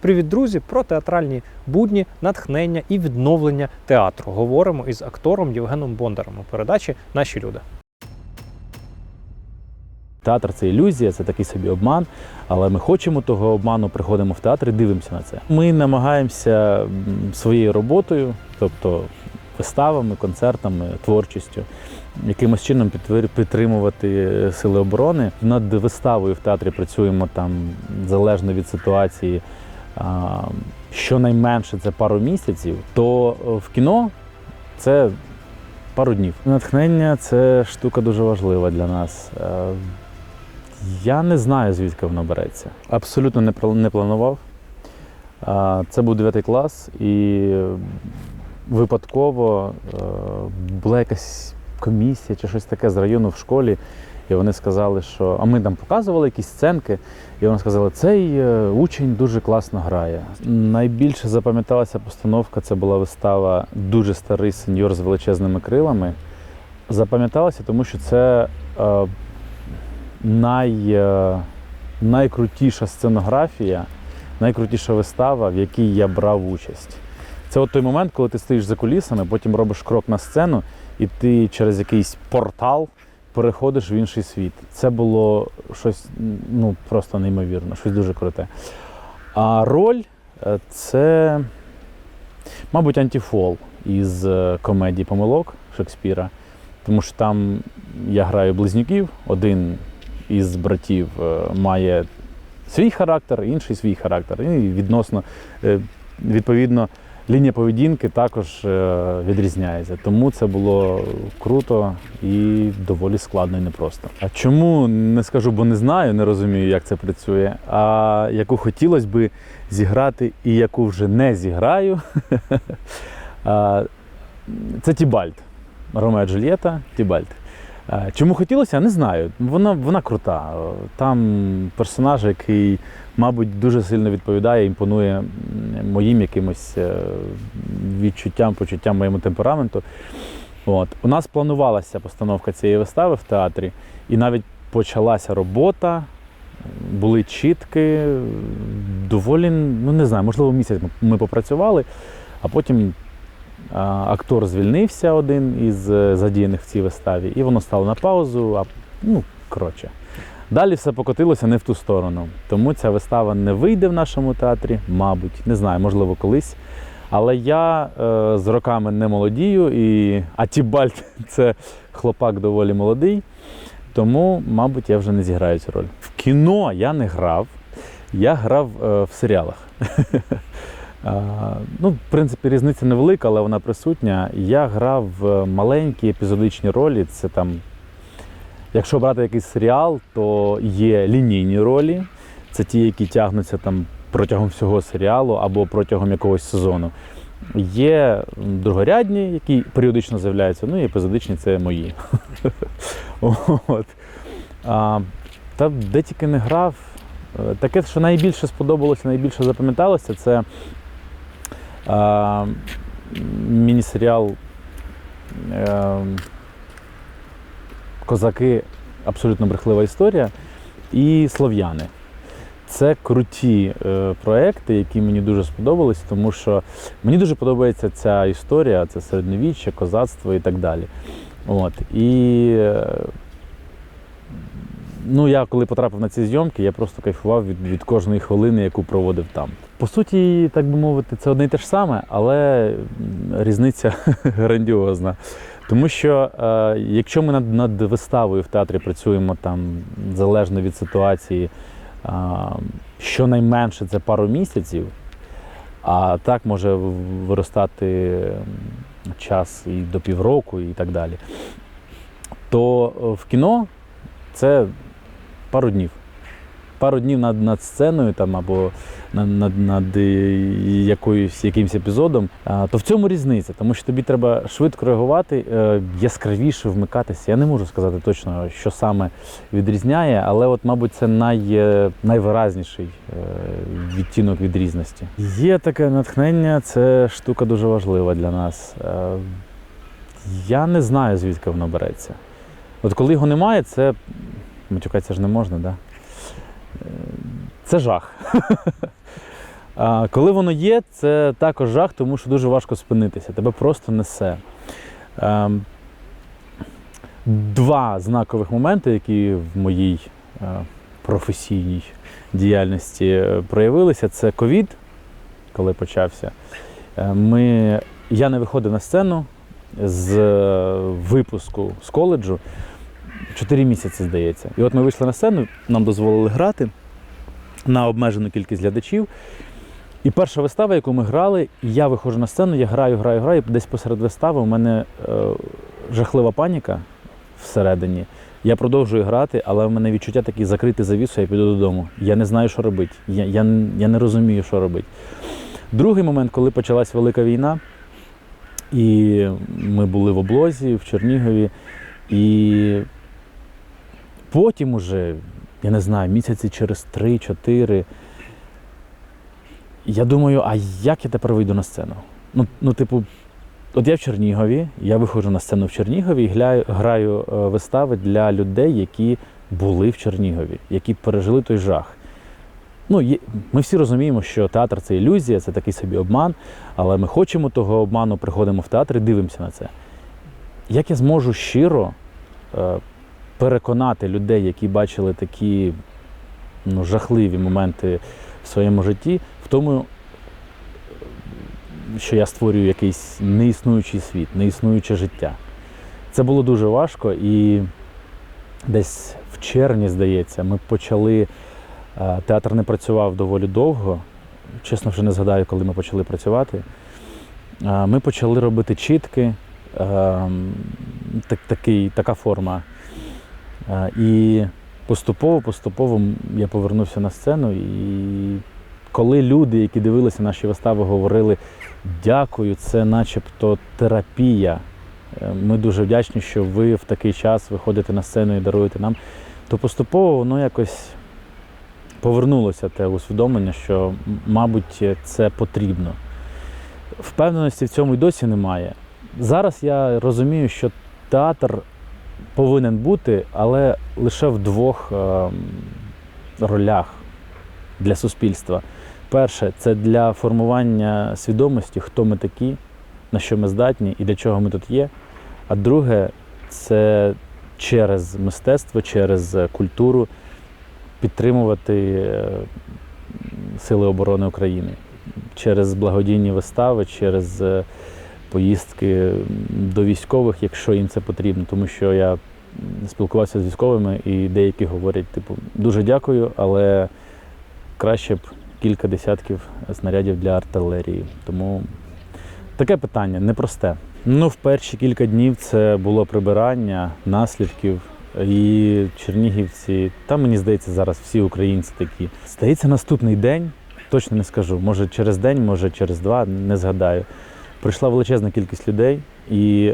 Привіт, друзі! Про театральні будні, натхнення і відновлення театру. Говоримо із актором Євгеном Бондарем у передачі Наші люди. Театр це ілюзія, це такий собі обман. Але ми хочемо того обману, приходимо в театр і дивимося на це. Ми намагаємося своєю роботою, тобто виставами, концертами, творчістю, якимось чином підтримувати сили оборони. Над виставою в театрі працюємо там залежно від ситуації. Щонайменше це пару місяців, то в кіно це пару днів. Натхнення це штука дуже важлива для нас. Е, Я не знаю, звідки воно береться. Абсолютно не, планував. Це був 9 клас, і випадково е, була якась комісія чи щось таке з району в школі. І вони сказали, що. А ми там показували якісь сценки, і вони сказали, цей е, учень дуже класно грає. Найбільше запам'яталася постановка це була вистава Дуже старий сеньор з величезними крилами. Запам'яталася, тому що це е, най, е, найкрутіша сценографія, найкрутіша вистава, в якій я брав участь. Це от той момент, коли ти стоїш за кулісами, потім робиш крок на сцену, і ти через якийсь портал переходиш в інший світ. Це було щось ну, просто неймовірно, щось дуже круте. А роль е, це, мабуть, антифол із е, комедії помилок Шекспіра. Тому що там я граю близнюків, один із братів е, має свій характер, інший свій характер. І відносно, відповідно, лінія поведінки також е, відрізняється. Тому це було круто і доволі складно і непросто. А чому не скажу, бо не знаю, не розумію, як це працює. А яку хотілося би зіграти і яку вже не зіграю. Це Тібальд. Ромео Джульєта, Тібальд. Е, Чому хотілося, не знаю. Вона, вона крута. Там персонаж, який, мабуть, дуже сильно відповідає, імпонує моїм якимось е, відчуттям, почуттям моєму темпераменту. От. У нас планувалася постановка цієї вистави в театрі, і навіть почалася робота, були чітки, доволі, ну не знаю, можливо, місяць ми- попрацювали, а потім актор звільнився один із е, задіяних в цій виставі, і воно стало на паузу. А, ну, коротше. Далі все покотилося не в ту сторону. Тому ця вистава не вийде в нашому театрі, мабуть, не знаю, можливо, колись. Але я е, з роками не молодію, і а Тібальд це хлопак доволі молодий. Тому, мабуть, я вже не зіграю цю роль. В кіно я не грав, я грав е, в серіалах. Ну, в принципі, різниця невелика, але вона присутня. Я грав в маленькі епізодичні ролі. Це там, якщо брати якийсь серіал, то є лінійні ролі. Це ті, які тягнуться там протягом всього серіалу або протягом якогось сезону. Є другорядні, які періодично з'являються, ну і епізодичні це мої. Та де тільки не грав. е, Таке, що найбільше сподобалося, найбільше запам'яталося, це міні-серіал е, Козаки абсолютно брехлива історія і Слов'яни. Це круті е, проекти, які мені дуже сподобались, тому що мені дуже подобається ця історія, це середньовіччя, козацтво і так далі. От. І е, ну, я коли потрапив на ці зйомки, я просто кайфував від, від кожної хвилини, яку проводив там. По суті, так би мовити, це одне й те ж саме, але різниця грандіозна. Тому що е, якщо ми над, над виставою в театрі працюємо там залежно від ситуації, е, щонайменше це пару місяців, а так може виростати час і до півроку, і так далі, то е, в кіно це пару днів. Пару днів над, над сценою там, або над, над, над якоюсь, якимось епізодом, то в цьому різниця, тому що тобі треба швидко реагувати, е, яскравіше вмикатися. Я не можу сказати точно, що саме відрізняє, але, от, мабуть, це най, е, найвиразніший е, відтінок відрізності. Є таке натхнення, це штука дуже важлива для нас. Я не знаю, звідки воно береться. От коли його немає, це матюкатися ж не можна, да? Це жах. Коли воно є, це також жах, тому що дуже важко спинитися. Тебе просто несе. Ем, Два знакових моменти, які в моїй е, професійній діяльності е, проявилися, це ковід, коли почався. Е, Ми, я не виходив на сцену з випуску з коледжу 4 місяці, здається. І от ми вийшли на сцену, нам дозволили грати на обмежену кількість глядачів. І перша вистава, яку ми грали, я виходжу на сцену, я граю, граю, граю. Десь посеред вистави у мене е, жахлива паніка всередині. Я продовжую грати, але в мене відчуття такі закрити завісу, я піду додому. Я не знаю, що робити. Я, я, я не розумію, що робити. Другий момент, коли почалась велика війна, і ми були в облозі, в Чернігові, і потім уже, я не знаю, місяці через 3-4, я думаю, а як я тепер вийду на сцену? Ну, ну, типу, от я в Чернігові, я виходжу на сцену в Чернігові і граю, граю е, вистави для людей, які були в Чернігові, які пережили той жах. Ну, ми всі розуміємо, що театр це ілюзія, це такий собі обман, але ми хочемо того обману, приходимо в театр і дивимося на це. Як я зможу щиро е, переконати людей, які бачили такі ну, жахливі моменти в своєму житті, в тому, що я створюю якийсь неіснуючий світ, неіснуюче життя. Це було дуже важко, і десь в червні, здається, ми почали. е, Театр не працював доволі довго. Чесно, вже не згадаю, коли ми почали працювати. Е, Ми почали робити чітки, е, так, такий, така форма. І поступово, поступово я повернувся на сцену. І коли люди, які дивилися наші вистави, говорили дякую, це начебто терапія. е, Ми дуже вдячні, що ви в такий час виходите на сцену і даруєте нам. То поступово воно якось повернулося те усвідомлення, що, мабуть, це потрібно. Впевненості в цьому й досі немає. Зараз я розумію, що театр повинен бути, але лише в двох ем, ролях для суспільства. Перше, це для формування свідомості, хто ми такі, на що ми здатні і для чого ми тут є. А друге, це через мистецтво, через е, культуру підтримувати е, Сили оборони України через благодійні вистави, через е, поїздки до військових, якщо їм це потрібно. Тому що я спілкувався з військовими, і деякі говорять, типу, дуже дякую, але краще б кілька десятків снарядів для артилерії. Тому таке питання непросте. Ну, в перші кілька днів це було прибирання наслідків. І чернігівці, та мені здається, зараз всі українці такі. Здається, наступний день, точно не скажу, може через день, може через два, не згадаю. Прийшла величезна кількість людей, і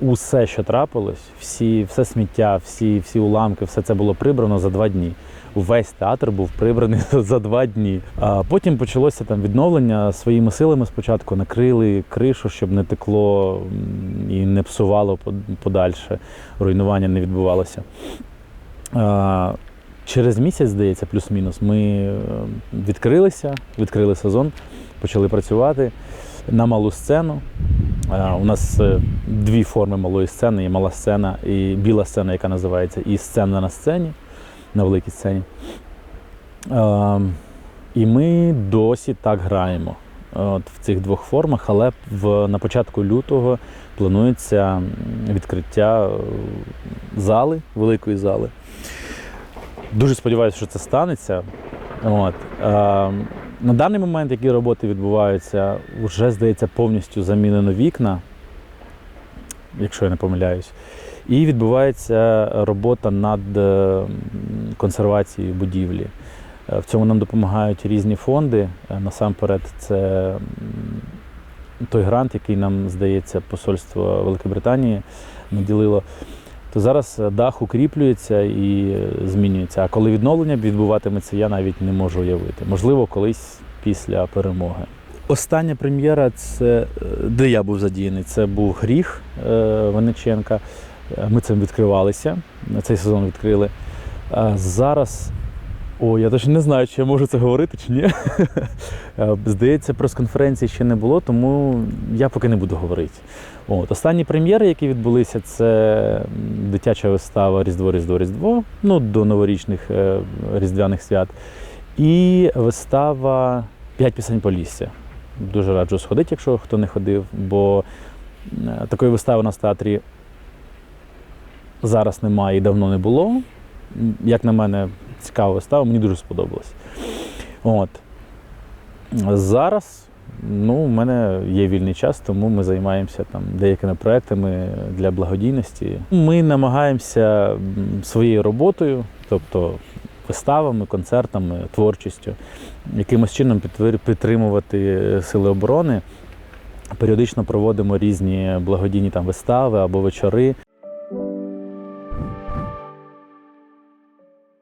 усе, що трапилось, всі, все сміття, всі, всі уламки, все це було прибрано за два дні. Увесь театр був прибраний за два дні. А потім почалося там відновлення своїми силами. Спочатку накрили кришу, щоб не текло і не псувало подальше, руйнування не відбувалося. А, Через місяць, здається, плюс-мінус, ми е, відкрилися, відкрили сезон, почали працювати на малу сцену. Е, У нас е, дві форми малої сцени: є мала сцена і біла сцена, яка називається і сцена на сцені, на великій сцені. Е, І ми досі так граємо от, в цих двох формах, але в, на початку лютого планується відкриття е, зали, великої зали. Дуже сподіваюся, що це станеться. От. На даний момент, які роботи відбуваються, вже здається повністю замінено вікна, якщо я не помиляюсь. І відбувається робота над е, консервацією будівлі. Е, В цьому нам допомагають різні фонди. Е, Насамперед, це той грант, який нам здається, посольство Великобританії наділило. То зараз е, дах укріплюється і е, змінюється. А коли відновлення відбуватиметься, я навіть не можу уявити. Можливо, колись після перемоги. Остання прем'єра, це е, де я був задіяний, це був гріх Вениченка. Ми цим відкривалися. Цей сезон відкрили. Зараз О, я точно не знаю, чи я можу це говорити, чи ні. Е, Здається, прес-конференції ще не було, тому я поки не буду говорити. От, останні прем'єри, які відбулися, це дитяча вистава Різдво, Різдво, Різдво, ну, до новорічних е, різдвяних свят. І вистава П'ять пісень Полісся. Дуже раджу сходити, якщо хто не ходив, бо е, такої вистави у нас театрі зараз немає і давно не було. Як на мене, цікава вистава, мені дуже сподобалось. От. Зараз ну, у мене є вільний час, тому ми займаємося там деякими проектами для благодійності. Ми намагаємося своєю роботою, тобто виставами, концертами, творчістю, якимось чином підтримувати сили оборони. Періодично проводимо різні благодійні там вистави або вечори.